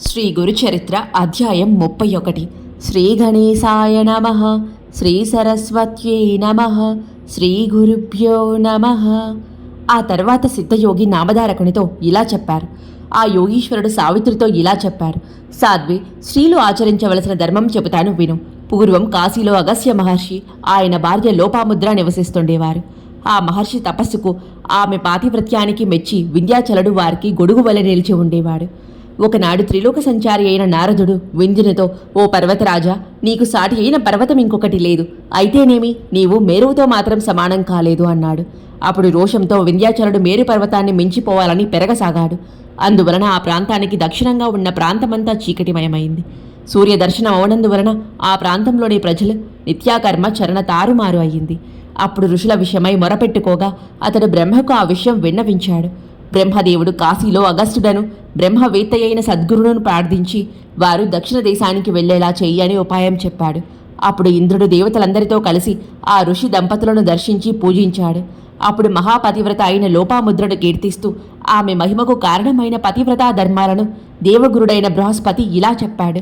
శ్రీ గురుచరిత్ర అధ్యాయం ముప్పై ఒకటి. శ్రీ గణేశాయ నమ. శ్రీ సరస్వత్యై నమ. శ్రీ గురుభ్యో నమ. ఆ తర్వాత సిద్ధయోగి నామధారకునితో ఇలా చెప్పారు. ఆ యోగీశ్వరుడు సావిత్రితో ఇలా చెప్పారు. సాధ్వి స్త్రీలు ఆచరించవలసిన ధర్మం చెబుతాను విను. పూర్వం కాశీలో అగస్య మహర్షి ఆయన భార్య లోపాముద్ర నివసిస్తుండేవారు. ఆ మహర్షి తపస్సుకు ఆమె పాతివ్రత్యానికి మెచ్చి వింధ్యాచలుడు వారికి గొడుగు వలె నిలిచి ఉండేవాడు. ఒకనాడు త్రిలోక సంచారి అయిన నారదుడు వింధ్యునితో ఓ పర్వతరాజా నీకు సాటి అయిన పర్వతం ఇంకొకటి లేదు. అయితేనేమి? నీవు మేరువుతో మాత్రం సమానం కాలేదు అన్నాడు. అప్పుడు రోషంతో వింధ్యాచలుడు మేరు పర్వతాన్ని మించిపోవాలని పెరగసాగాడు. అందువలన ఆ ప్రాంతానికి దక్షిణంగా ఉన్న ప్రాంతమంతా చీకటిమయమైంది. సూర్య దర్శనం అవనందువలన ఆ ప్రాంతంలోని ప్రజలు నిత్యాకర్మ చరణ తారుమారు అయ్యింది. అప్పుడు ఋషుల విషయమై మొరపెట్టుకోగా అతడు బ్రహ్మకు ఆ విషయం విన్నవించాడు. బ్రహ్మదేవుడు కాశీలో అగస్టుడను బ్రహ్మవేత్త అయిన సద్గురులను ప్రార్థించి వారు దక్షిణ దేశానికి వెళ్ళేలా చెయ్యని ఉపాయం చెప్పాడు. అప్పుడు ఇంద్రుడు దేవతలందరితో కలిసి ఆ ఋషి దంపతులను దర్శించి పూజించాడు. అప్పుడు మహాపతివ్రత అయిన లోపాముద్రను కీర్తిస్తూ ఆమె మహిమకు కారణమైన పతివ్రతా ధర్మాలను దేవగురుడైన బృహస్పతి ఇలా చెప్పాడు.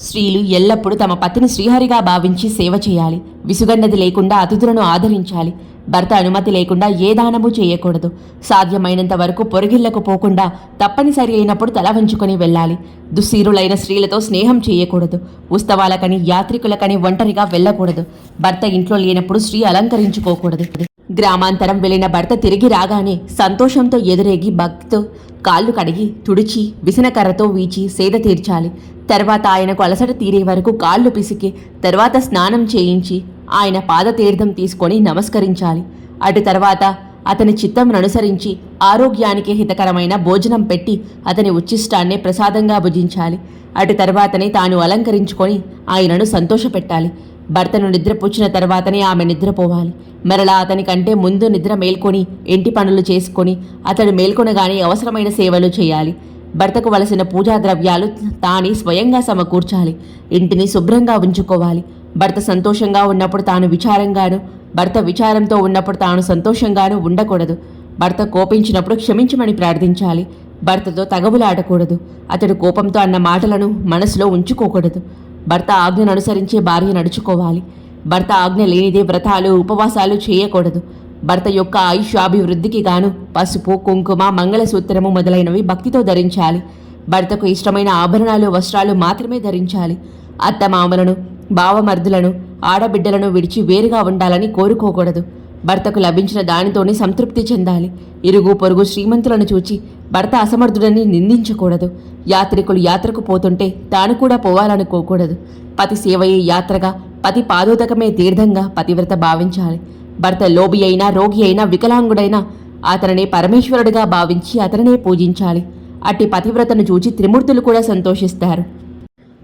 స్త్రీలు ఎల్లప్పుడూ తమ పతిని శ్రీహరిగా భావించి సేవ చేయాలి. విసుగన్నది లేకుండా అతిథులను ఆదరించాలి. భర్త అనుమతి లేకుండా ఏ దానము చేయకూడదు. సాధ్యమైనంత వరకు పొరుగిళ్ళకు పోకుండా తప్పనిసరి అయినప్పుడు తల వంచుకొని వెళ్ళాలి. దుస్సీరులైన స్త్రీలతో స్నేహం చేయకూడదు. ఉత్సవాలకని యాత్రికులకని ఒంటరిగా వెళ్ళకూడదు. భర్త ఇంట్లో లేనప్పుడు స్త్రీ అలంకరించుకోకూడదు. గ్రామాంతరం వెళ్ళిన భర్త తిరిగి రాగానే సంతోషంతో ఎదురేగి భక్తితో కాళ్ళు కడిగి తుడిచి విసనకర్రతో వీచి సేద తీర్చాలి. తర్వాత ఆయనకు అలసట తీరే వరకు కాళ్ళు పిసికి తర్వాత స్నానం చేయించి ఆయన పాదతీర్థం తీసుకొని నమస్కరించాలి. అటు తర్వాత అతని చిత్తంను అనుసరించి ఆరోగ్యానికి హితకరమైన భోజనం పెట్టి అతని ఉచ్చిష్టాన్నే ప్రసాదంగా భుజించాలి. అటు తర్వాతనే తాను అలంకరించుకొని ఆయనను సంతోషపెట్టాలి. భర్తను నిద్రపుచ్చిన తర్వాతనే ఆమె నిద్రపోవాలి. మరలా అతని కంటే ముందు నిద్ర మేల్కొని ఇంటి పనులు చేసుకొని అతడు మేల్కొనగానే అవసరమైన సేవలు చేయాలి. భర్తకు వలసిన పూజా ద్రవ్యాలు తానే స్వయంగా సమకూర్చాలి. ఇంటిని శుభ్రంగా ఉంచుకోవాలి. భర్త సంతోషంగా ఉన్నప్పుడు తాను విచారంగాను భర్త విచారంతో ఉన్నప్పుడు తాను సంతోషంగాను ఉండకూడదు. భర్త కోపించినప్పుడు క్షమించమని ప్రార్థించాలి. భర్తతో తగవులాడకూడదు. అతడు కోపంతో అన్న మాటలను మనసులో ఉంచుకోకూడదు. భర్త ఆజ్ఞను అనుసరించే భార్య నడుచుకోవాలి. భర్త ఆజ్ఞ లేనిదే వ్రతాలు ఉపవాసాలు చేయకూడదు. భర్త యొక్క ఆయుష్యాభివృద్ధికి గాను పసుపు కుంకుమ మంగళసూత్రము మొదలైనవి భక్తితో ధరించాలి. భర్తకు ఇష్టమైన ఆభరణాలు వస్త్రాలు మాత్రమే ధరించాలి. అత్తమామలను భావమర్దులను ఆడబిడ్డలను విడిచి వేరుగా ఉండాలని కోరుకోకూడదు. భర్తకు లభించిన దానితోనే సంతృప్తి చెందాలి. ఇరుగు పొరుగు శ్రీమంతులను చూచి భర్త అసమర్థుడని నిందించకూడదు. యాత్రికులు యాత్రకు పోతుంటే తాను కూడా పోవాలనుకోకూడదు. పతి సేవయే యాత్రగా పతి పాదోదకమే తీర్థంగా పతివ్రత భావించాలి. భర్త లోబి అయినా రోగి అయినా వికలాంగుడైనా అతనినే పరమేశ్వరుడిగా భావించి అతనినే పూజించాలి. అట్టి పతివ్రతను చూచి త్రిమూర్తులు కూడా సంతోషిస్తారు.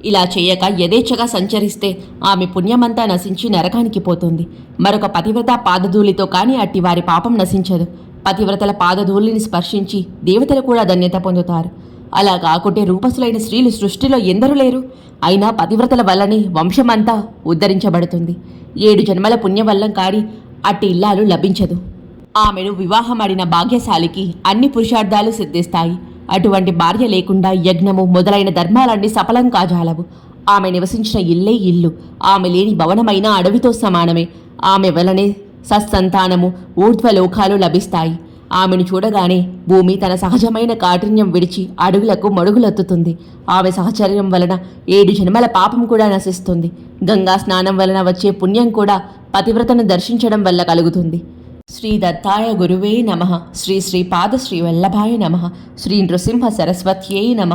ఇలా చేయక యథేచ్ఛగా సంచరిస్తే ఆమె పుణ్యమంతా నశించి నరకానికి పోతుంది. మరొక పతివ్రత పాదధూళితో కానీ అట్టి వారి పాపం నశించదు. పతివ్రతల పాదధూళిని స్పర్శించి దేవతలు కూడా ధన్యత పొందుతారు. అలా కాకుంటే రూపసులైన స్త్రీలు సృష్టిలో ఎందరూ లేరు? అయినా పతివ్రతల వల్లనే వంశమంతా ఉద్ధరించబడుతుంది. ఏడు జన్మల పుణ్యవల్లం కాడి అట్టి ఇల్లాలు లభించదు. ఆమెను వివాహమడిన భాగ్యశాలికి అన్ని పురుషార్థాలు సిద్ధిస్తాయి. అటువంటి భార్య లేకుండా యజ్ఞము మొదలైన ధర్మాలన్నీ సఫలం కాజాలవు. ఆమె నివసించిన ఇల్లే ఇల్లు. ఆమె లేని భవనమైన అడవితో సమానమే. ఆమె వలనే సత్సంతానము ఊర్ధ్వలోకాలు లభిస్తాయి. ఆమెను చూడగానే భూమి తన సహజమైన కాఠిన్యం విడిచి అడుగులకు మడుగులెత్తుతుంది. ఆమె సహచర్యం వలన ఏడు జన్మల పాపం కూడా నశిస్తుంది. గంగా స్నానం వలన వచ్చే పుణ్యం కూడా పతివ్రతను దర్శించడం వల్ల కలుగుతుంది. శ్రీ దత్తాయ గురువే నమ. శ్రీ శ్రీపాద శ్రీ వల్లభాయ నమ. శ్రీ నృసింహ సరస్వత్యై నమ.